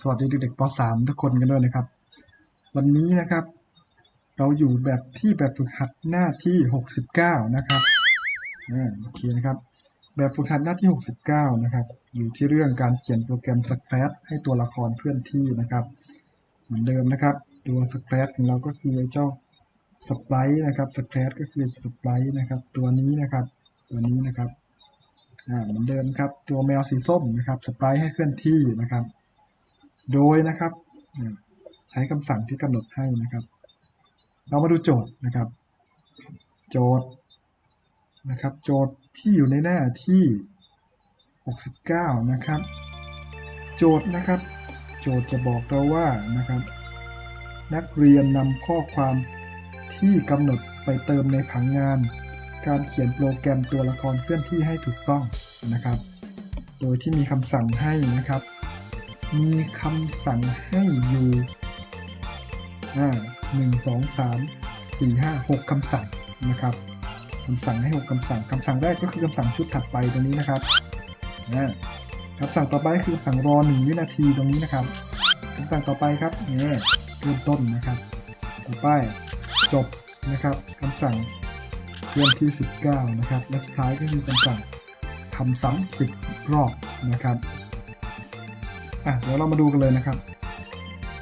สวัสดีเด็กๆป .3 ทุกคนกันด้วยนะครับ วันนี้นะครับ เราอยู่แบบที่แบบฝึกหัดหน้าที่ 69 นะครับโอเคนะครับ แบบฝึกหัดหน้าที่ 69 นะครับ อยู่ที่เรื่องการเขียนโปรแกรมสแครชให้ตัวละครเคลื่อนที่นะครับ เหมือนเดิมนะครับ ตัวสแครชของเราก็คือเจ้าสไปร์นะครับสแครชก็คือสไปร์นะครับ ตัวนี้นะครับ ตัวนี้นะครับอ่าเหมือนเดิมครับ ตัวแมวสีส้มนะครับสไปร์ให้เคลื่อนที่นะครับ โดยนะครับ ใช้คำสั่งที่กำหนดให้นะครับ เรามาดูโจทย์นะครับ โจทย์นะครับ โจทย์ที่อยู่ในหน้าที่ 69 นะครับ โจทย์นะครับ โจทย์จะบอกเราว่านะครับ นักเรียนนำข้อความที่กำหนดไปเติมในผังงาน การเขียนโปรแกรมตัวละครเคลื่อนที่ให้ถูกต้องนะครับ โดยที่มีคำสั่งให้นะครับ มีคำสั่งให้อยู่อ่าหนึ่งสองสามสี่ห้าหกคำสั่งนะครับคำสั่งให้หกคำสั่งคำสั่งแรกก็คือคำสั่งชุดถัดไปตรงนี้นะครับอ่าคำสั่งต่อไปคือคำสั่งรอหนึ่งวินาทีตรงนี้นะครับคำสั่งต่อไปครับเนี่ยเริ่มต้นนะครับ ต่อไปจบนะครับคำสั่งเรื่องที่ 19 นะครับ และสุดท้ายก็คือคำสั่งทำซ้ำ10 รอบนะครับ อะเดี๋ยวเรามาดูกันเลยนะครับ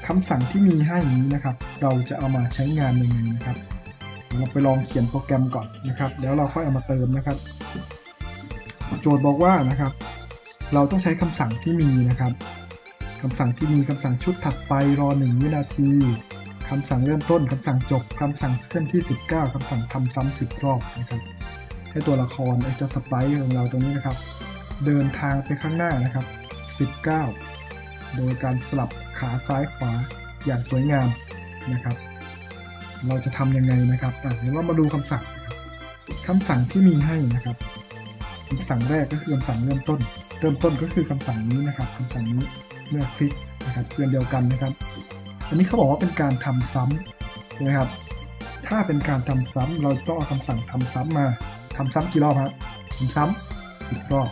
คำสั่งที่มีให้นี้นะครับ เราจะเอามาใช้งานยังไงนะครับเราไปลองเขียนโปรแกรมก่อนนะครับเดี๋ยวเราค่อยเอามาเติมนะครับ โจทย์บอกว่านะครับ เราต้องใช้คำสั่งที่มีนะครับคำสั่งที่มีคำสั่งชุดถัดไปรอ 1 วินาทีคำสั่งเริ่มต้นคำสั่งจบคำสั่งเคลื่อนที่ 19คำสั่งทำซ้ำ10รอบนะครับ ให้ตัวละครไอ้เจ้าสไปร์ของเราตรงนี้นะครับ เดินทางไปข้างหน้านะครับ 19 โดยการสลับขาซ้ายขวาอย่างสวยงามนะครับ เราจะทำยังไงนะครับเดี๋ยวเรามาดูคำสั่งคำสั่งที่มีให้นะครับคำสั่งแรกก็คือคำสั่งเริ่มต้น เริ่มต้นก็คือคำสั่งนี้นะครับคำสั่งนี้เมื่อคลิกนะครับเพื่อนเดียวกันนะครับ อันนี้เขาบอกว่าเป็นการทำซ้ำใช่ไหมครับ ถ้าเป็นการทำซ้ำเราจะต้องเอาคำสั่งทำซ้ำมาทำซ้ำกี่รอบครับทำซ้ำสิบรอบ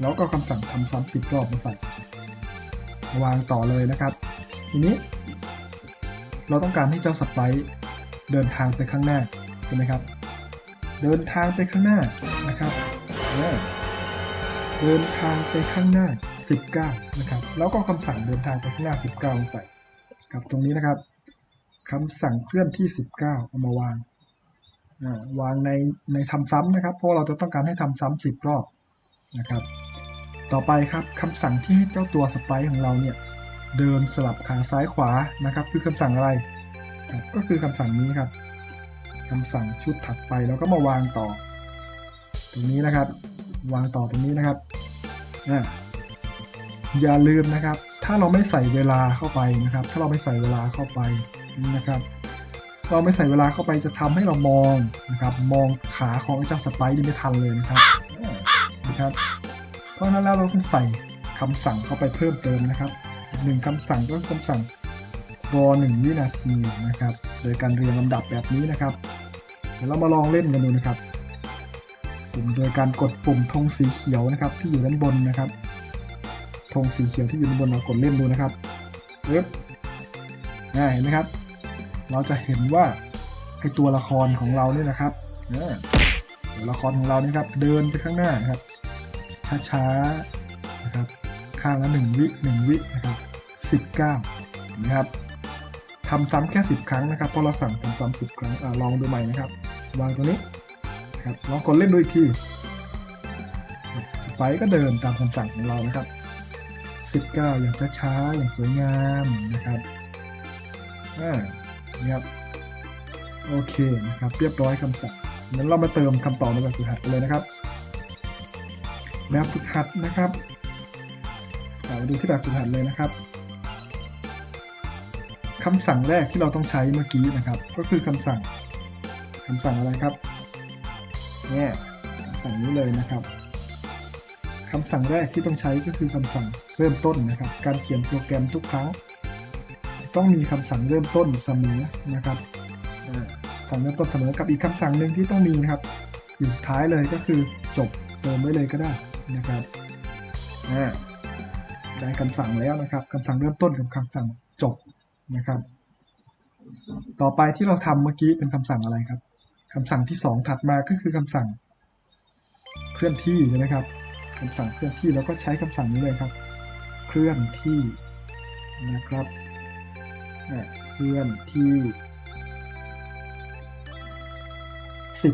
แล้วก็คำสั่งทำซ้ำสิบรอบมาใส่ วางต่อเลยนะครับ ทีนี้ เราต้องการให้เจ้าสไปร์เดินทางไปข้างหน้าใช่ไหมครับ เดินทางไปข้างหน้านะครับเดินทางไปข้างหน้า 19 นะครับ แล้วก็คำสั่งเดินทางไปข้างหน้า 19มาใส่ครับตรงนี้นะครับคำสั่งเคลื่อนที่ 19 เอามาวางวางในในทำซ้ำนะครับ เพราะเราจะต้องการให้ทำซ้ำ10 รอบนะครับ ต่อไปครับคำสั่งที่ให้เจ้าตัวสไปร์ของเราเนี่ยเดินสลับขาซ้ายขวานะครับ คือคำสั่งอะไรครับก็คือคำสั่งนี้ครับคำสั่งชุดถัดไปแล้วก็มาวางต่อ ตรงนี้นะครับ วางต่อตรงนี้นะครับอย่าลืมนะครับ ถ้าเราไม่ใส่เวลาเข้าไปนะครับ ถ้าเราไม่ใส่เวลาเข้าไปนะครับ เราไม่ใส่เวลาเข้าไปจะทำให้เรามองนะครับ มองขาของเจ้าสไปร์นี่ไม่ทันเลยนะครับนะครับ เพราะนั้นแล้วเราต้องใส่คำสั่งเข้าไปเพิ่มเติมนะครับหนึ่งคำสั่งก็คำสั่งรอหนึ่งวินาทีนะครับ โดยการเรียงลำดับแบบนี้นะครับ เดี๋ยวเรามาลองเล่นกันดูนะครับปุ่มโดยการกดปุ่มธงสีเขียวนะครับที่อยู่ด้านบนนะครับธงสีเขียวที่อยู่ด้านบนเรากดเล่นดูนะครับปึ๊บเห็นไหมครับ เราจะเห็นว่าไอตัวละครของเราเนี่ยนะครับตัวละครของเราเนี่ยครับเดินไปข้างหน้าครับ ช้าๆนะครับข้างละหนึ่งวิหนึ่งวินะครับสิบก้านะครับทำซ้ำแค่สิบครั้งนะครับเพราะเราสั่งทำซ้ำสิบครั้งอลองดูใหม่นะครับ วางตัวนี้ครับลองกดเล่นดูอีกทีสไปก็เดินตามคำสั่งของเรานะครับสิบก้าอย่างช้าๆอย่างสวยงามนะครับอ่านี่ครับโอเคนะครับ เรียบร้อยคำสั่งงั้นเรามาเติมคำตอบในแบบฝึกหัดกันเลยนะครับ แบบฝึกหัดนะครับมาดูที่แบบฝึกหัดเลยนะครับคำสั่งแรกที่เราต้องใช้เมื่อกี้นะครับ ก็คือคำสั่งคำสั่งอะไรครับเนี่ยคำสั่งนี้เลยนะครับคำสั่งแรกที่ต้องใช้ก็คือคำสั่งเริ่มต้นนะครับ การเขียนโปรแกรมทุกครั้ง ต้องมีคำสั่งเริ่มต้นเสมอนะครับสั่งเริ่มต้นเสมอกับอีกคำสั่งหนึ่งที่ต้องมีนะครับ อยู่สุดท้ายเลยก็คือจบเติมไว้เลยก็ได้ นะครับได้คำสั่งแล้วนะครับคำสั่งเริ่มต้นกับคำสั่งจบนะครับ ต่อไปที่เราทำเมื่อกี้เป็นคำสั่งอะไรครับคำสั่งที่สองถัดมาก็คือคำสั่งเคลื่อนที่ใช่ไหมครับคำสั่งเคลื่อนที่เราก็ใช้คำสั่งนี้เลยครับ เคลื่อนที่นะครับเคลื่อนที่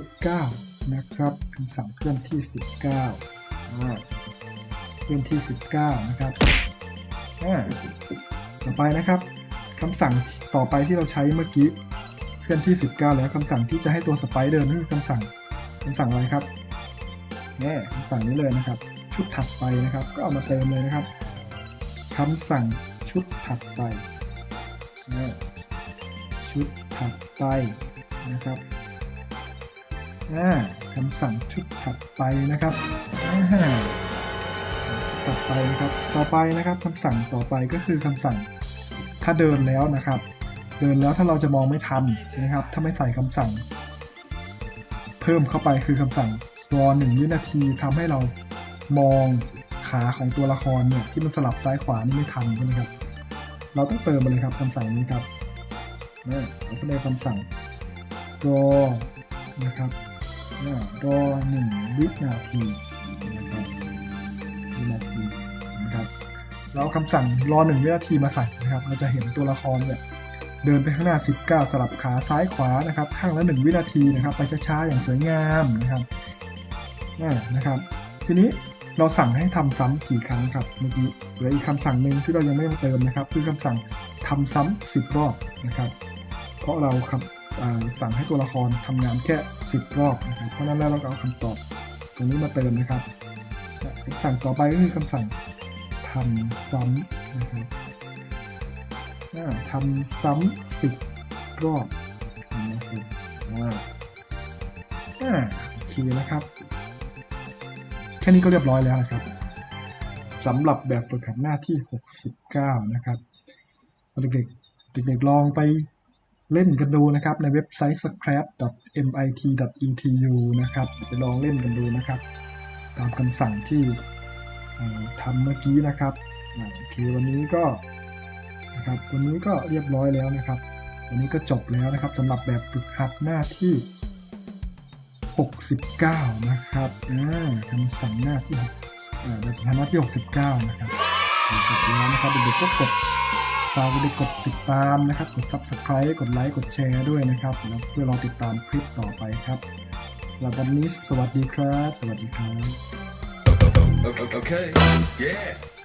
19 นะครับคำสั่งเคลื่อนที่ 19 อ่าเคลื่อนที่ 19 นะครับอ่าต่อไปนะครับคำสั่งต่อไปที่เราใช้เมื่อกี้เคลื่อนที่ 19 แล้วคำสั่งที่จะให้ตัวสไปเดินนั่นคือคำสั่งคำสั่งอะไรครับนี่คำสั่งนี้เลยนะครับ ชุดถัดไปนะครับ ก็เอามาเติมเลยนะครับคำสั่งชุดถัดไปนี่ชุดถัดไปนะครับ คำสั่งชุดถัดไปนะครับอ่าชุดถัดไปนะครับ ต่อไปนะครับคำสั่งต่อไปก็คือคำสั่งถ้าเดินแล้วนะครับ เดินแล้วถ้าเราจะมองไม่ทันนะครับ ถ้าไม่ใส่คำสั่ง เพิ่มเข้าไปคือคำสั่งรอหนึ่งวินาทีทำให้เรามองขาของตัวละครเนี่ยที่มันสลับซ้ายขวานี่ไม่ทันใช่ไหมครับ เราต้องเติมมาเลยครับคำสั่งนี้ครับเนี่ยเราก็ได้คำสั่งรอนะครับ รอหนึ่งวินาทีนะครับวินาทีนะครับเราคำสั่งรอหนึ่งวินาทีมาใส่นะครับ เราจะเห็นตัวละครเนี่ยเดินไปข้างหน้า 19 สลับขาซ้ายขวานะครับ ข้างละ 1 วินาทีนะครับ ไปช้าๆ อย่างสวยงามนะครับอ่นะครับ ทีนี้เราสั่งให้ทำซ้ำกี่ครั้งครับเมื่อกี้เหลืออีกคำสั่งหนึ่งที่เรายังไม่เติมนะครับ คือคำสั่งทำซ้ำ10 รอบนะครับ เพราะเราครับ สั่งให้ตัวละครทำงานแค่ 10 รอบนะครับ เพราะนั้นแล้วเราก็เอาคำตอบตรงนี้มาเติมนะครับคำสั่งต่อไปก็คือคำสั่งทำซ้ำนะครับอ่าทำซ้ำสิบรอบนะครับอ่าโอเคนะครับ แค่นี้ก็เรียบร้อยแล้วนะครับสำหรับแบบฝึกหัดหน้าที่ 69 นะครับเด็กๆเด็กๆลองไป เล่นกันดูนะครับในเว็บไซต์ scrap.mit.etu นะครับไปลองเล่นกันดูนะครับ ตามคำสั่งที่ทำเมื่อกี้นะครับโอเควันนี้ก็นะครับวันนี้ก็เรียบร้อยแล้วนะครับ วันนี้ก็จบแล้วนะครับสำหรับแบบฝึกหัดหน้าที่ 69 นะครับคำสั่งหน้าที่6อ่าแบบฝึกหัดหน้าที่ 69 นะครับจบแล้วนะครับเด็กๆก็กด ฝากไปกดติดตามนะครับกด subscribe กดไลค์กดแชร์ด้วยนะครับแล้วเพื่อรอติดตามคลิปต่อไปครับสำหรับวันนี้สวัสดีครับ สวัสดีครับ okay. Yeah.